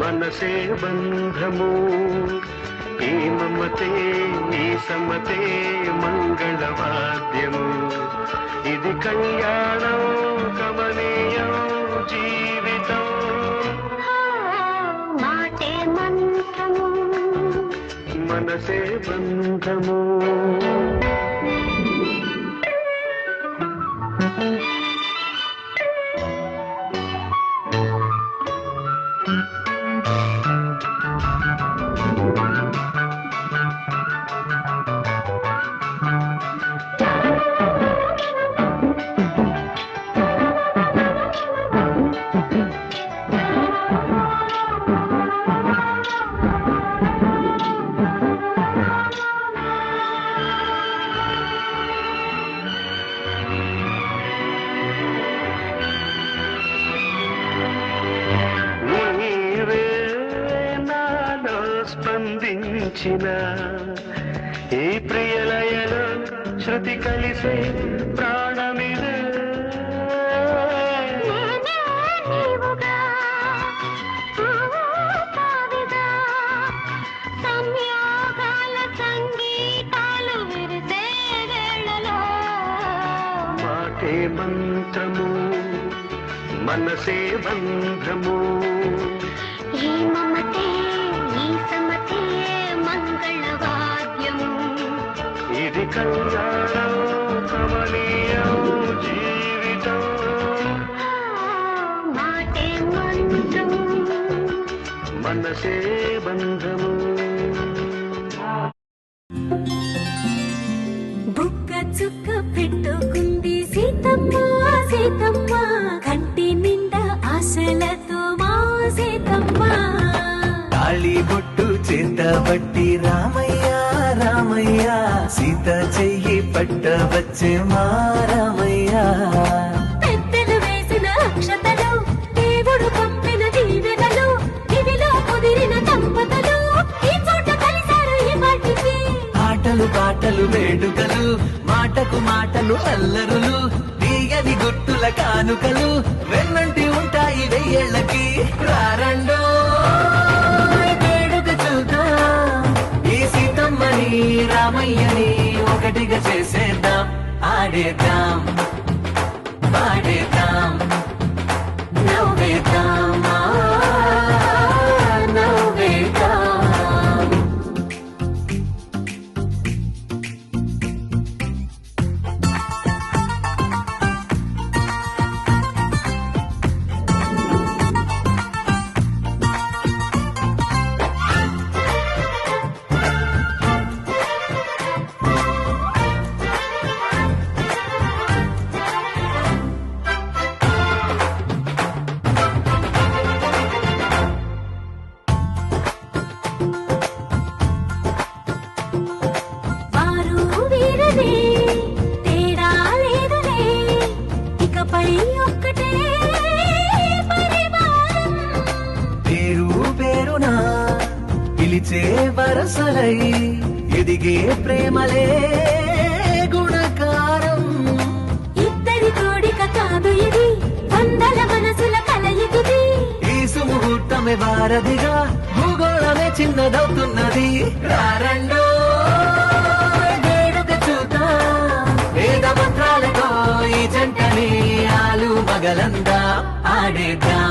మనసే బంధము. ఈ మమతే ఈ సమతే మంగళవాద్యము. ఇది కళ్యాణం కమనీయం జీవితం. మాటే మంత్రము. మనసే బంధము. నీవే నాలో స్పందించిన ఈ ప్రియలయలో శృతి కలిసే మాటే మంత్రము మనసే బంధము. ఈ మమతే ఈ సమతే మంగళవాద్యము. ఇది కళ్యాణం కమనీయం జీవితం. మాటే మంత్రము. మనసే బంధము. ఆశలతో మా సీతమ్మ తాళి బొట్టు చేతబట్టి రామయ్య రామయ్య. సీత చెయ్యి పట్ట వచ్చే మా రామయ్య. పెద్దలు వేసిన అక్షతలు దేవుడు పంపిన దీవెనలు ఇవిలో కుదిరిన దంపతులు ఈ చోట కలిశారు ఈ వాటికి ఆటలు పాటలు వేడుకలు మాటకు మాటలు అల్లరులు తీయని గుట్టుల కానుకలు ఉంటాయి వెయ్యేళ్ళకి రారండో వేడుక చూద్దాం. ఈ సీతమ్మని రామయ్యని ఒకటిగా చేసేద్దాం. ఆడేద్దాం. పాడేద్దాం పేరు పేరునా పిలిచే వరసలై ఎదిగే ప్రేమలే గుణకారం. ఇద్దరి కోడిక కాదు ఇది వందల మనసుల కలయికిది. ఈ సుముహూర్తమే వారధిగా భూగోళమే చిన్నదవుతున్నది. రారండో underground.